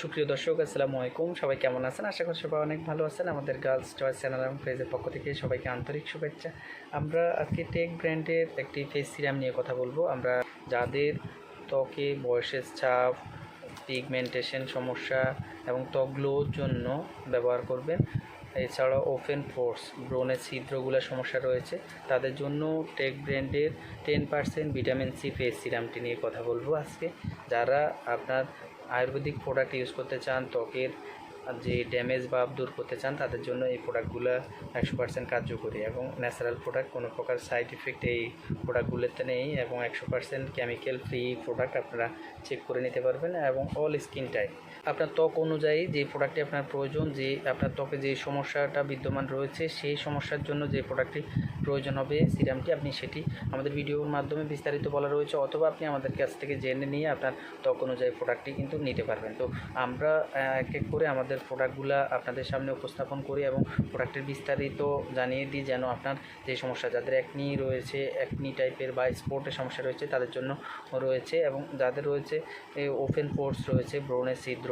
সুপ্রিয় দর্শক, আসসালামু আলাইকুম। সবাই কেমন আছেন? আশা করি সবাই অনেক ভালো আছেন। আমাদের গার্লস চয়েস চ্যানেল এবং পেজের পক্ষ থেকে সবাইকে আন্তরিক শুভেচ্ছা। আমরা আজকে টেক ব্র্যান্ডের একটি ফেস সিরাম নিয়ে কথা বলব। আমরা যাদের ত্বকে বয়সের ছাপ পিগমেন্টেশন সমস্যা এবং ত্বক গ্লোর জন্য ব্যবহার করবেন। এছাড়াও ওপেন ফোর্স ব্রণের ছিদ্রগুলোর সমস্যা রয়েছে। তাদের জন্য টেক ব্র্যান্ডের ten percent vitamin C face সিরামটি নিয়ে কথা বলব আজকে। যারা আপনার আয়ুর্বেদিক প্রোডাক্ট ইউজ করতে চান ত্বকের যে ড্যামেজ বা দূর করতে চান, তাদের জন্য এই প্রোডাক্টগুলো একশো পার্সেন্ট কার্যকরী এবং ন্যাচারাল প্রোডাক্ট কোনো প্রকার সাইড ইফেক্ট এই প্রোডাক্টগুলোতে নেই এবং একশো পার্সেন্ট কেমিক্যাল ফ্রি প্রোডাক্ট আপনারা চেক করে নিতে পারবেন এবং অল স্কিন টাইপ আপনার ত্বক অনুযায়ী যে প্রোডাক্টটি আপনার প্রয়োজন, যে আপনার ত্বকে যে সমস্যাটা বিদ্যমান রয়েছে, সেই সমস্যার জন্য যে প্রোডাক্টটি প্রয়োজন হবে সিরামটি আপনি সেটি আমাদের ভিডিওর মাধ্যমে বিস্তারিত বলা রয়েছে অথবা আপনি আমাদের কাছ থেকে জেনে নিয়ে আপনার ত্বক অনুযায়ী প্রোডাক্টটি কিন্তু নিতে পারবেন। তো আমরা এক এক করে আমাদের প্রোডাক্টগুলো আপনাদের সামনে উপস্থাপন করি এবং প্রোডাক্টের বিস্তারিত জানিয়ে দিই যেন আপনার যে সমস্যা, যাদের একনি রয়েছে একনি টাইপের বা স্পোর্টের সমস্যা রয়েছে, তাদের জন্য রয়েছে এবং যাদের রয়েছে ওপেন পোর্স রয়েছে ব্রণের ছিদ্র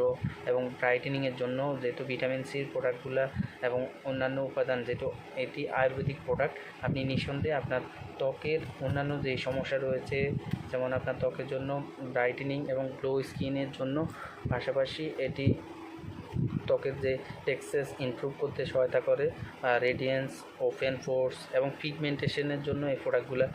এবং ব্রাইটেনিংয়ের জন্য যেহেতু ভিটামিন সির প্রোডাক্টগুলো এবং অন্যান্য উপাদান যেহেতু এটি আয়ুর্বেদিক প্রোডাক্ট আপনি নিঃসন্দেহে আপনার ত্বকের অন্যান্য যে সমস্যা রয়েছে, যেমন আপনার ত্বকের জন্য ব্রাইটেনিং এবং গ্লো স্কিনের জন্য পাশাপাশি এটি ত্বকের যে টেক্সেস ইমপ্রুভ করতে সহায়তা করে রেডিয়েন্স ওপেন ফোর্স এবং পিগমেন্টেশনের জন্য এই প্রোডাক্টগুলো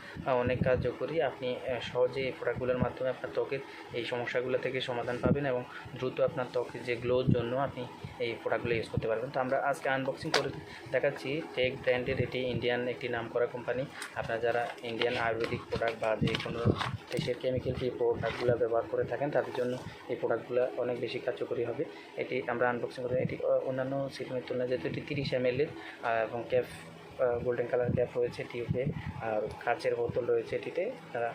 অনেক কার্যকরী। আপনি সহজে এই প্রোডাক্টগুলোর মাধ্যমে আপনার ত্বকের এই সমস্যাগুলো থেকে সমাধান পাবেন এবং দ্রুত আপনার ত্বকের যে গ্লোর জন্য আপনি এই প্রোডাক্টগুলো ইউজ করতে পারবেন। তো আমরা আজকে আনবক্সিং করে দেখাচ্ছি টেক ব্র্যান্ডের এটি ইন্ডিয়ান একটি নাম করা কোম্পানি আপনারা যারা ইন্ডিয়ান আয়ুর্বেদিক প্রোডাক্ট বা যে কোনো দেশের কেমিক্যাল ফ্রি প্রোডাক্টগুলো ব্যবহার করে থাকেন, তাদের জন্য এই প্রোডাক্টগুলো অনেক বেশি কার্যকরী হবে। এটি আমরা আনবক্সিং করে এটি অন্যান্য সিলিমের তুলনায় যেহেতু এটি তিরিশ এম এর এবং ক্যাপ গোল্ডেন কালার ক্যাপ রয়েছে টিউবে আর কাচের বোতল রয়েছে এটিতে। তারা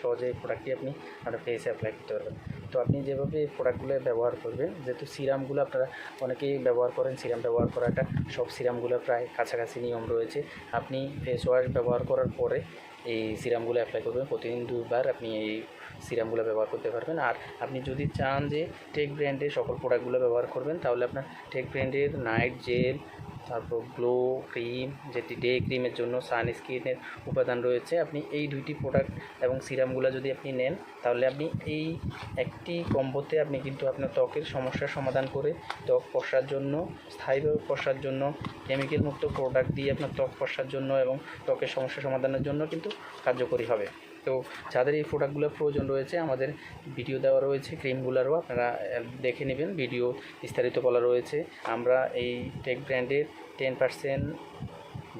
সহজে প্রোডাক্টটি আপনি আপনার ফেসে অ্যাপ্লাই করতে পারবেন। তো আপনি যেভাবে এই প্রোডাক্টগুলো ব্যবহার করবেন, যেহেতু সিরামগুলো আপনারা অনেকেই ব্যবহার করেন, সিরাম ব্যবহার করাটা, সব সিরামগুলো প্রায় কাছাকাছি নিয়ম রয়েছে। আপনি ফেস ওয়াশ ব্যবহার করার পরে এই সিরামগুলো অ্যাপ্লাই করবেন। প্রতিদিন দুবার আপনি এই সিরামগুলো ব্যবহার করতে পারবেন। আর আপনি যদি চান যে টেক ব্র্যান্ডের সকল প্রোডাক্টগুলো ব্যবহার করবেন, তাহলে আপনার টেক ব্র্যান্ডের নাইট জেল তারপর গ্লো ক্রিম, যেটি ডে ক্রিমের জন্য সানস্ক্রিনের উপাদান রয়েছে, আপনি এই দুইটি প্রোডাক্ট এবং সিরামগুলো যদি আপনি নেন, তাহলে আপনি এই একটি কম্বোতে আপনি কিন্তু আপনার ত্বকের সমস্যার সমাধান করে ত্বক পশার জন্য স্থায়ীভাবে পশার জন্য কেমিক্যাল মুক্ত প্রোডাক্ট দিয়ে আপনার ত্বক পশার জন্য এবং ত্বকের সমস্যা সমাধানের জন্য কিন্তু কার্যকরী হবে। তো যাদের এই প্রোডাক্টগুলো প্রয়োজন রয়েছে, আমাদের ভিডিও দেওয়া রয়েছে ক্রিমগুলোরও আপনারা দেখে নেবেন। ভিডিও বিস্তারিত বলা রয়েছে। আমরা এই টেক ব্র্যান্ডের ten percent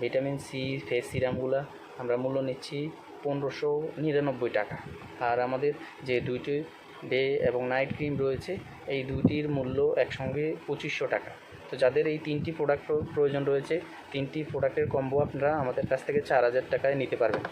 vitamin C face সিরামগুলো আমরা মূল্য নিচ্ছি পনেরোশো নিরানব্বই টাকা। আর আমাদের যে দুইটি ডে এবং নাইট ক্রিম রয়েছে, এই দুইটির মূল্য একসঙ্গে পঁচিশশো টাকা। তো যাদের এই তিনটি প্রোডাক্ট প্রয়োজন রয়েছে, তিনটি প্রোডাক্টের কম্বো আপনারা আমাদের কাছ থেকে চার হাজার টাকায় নিতে পারবেন।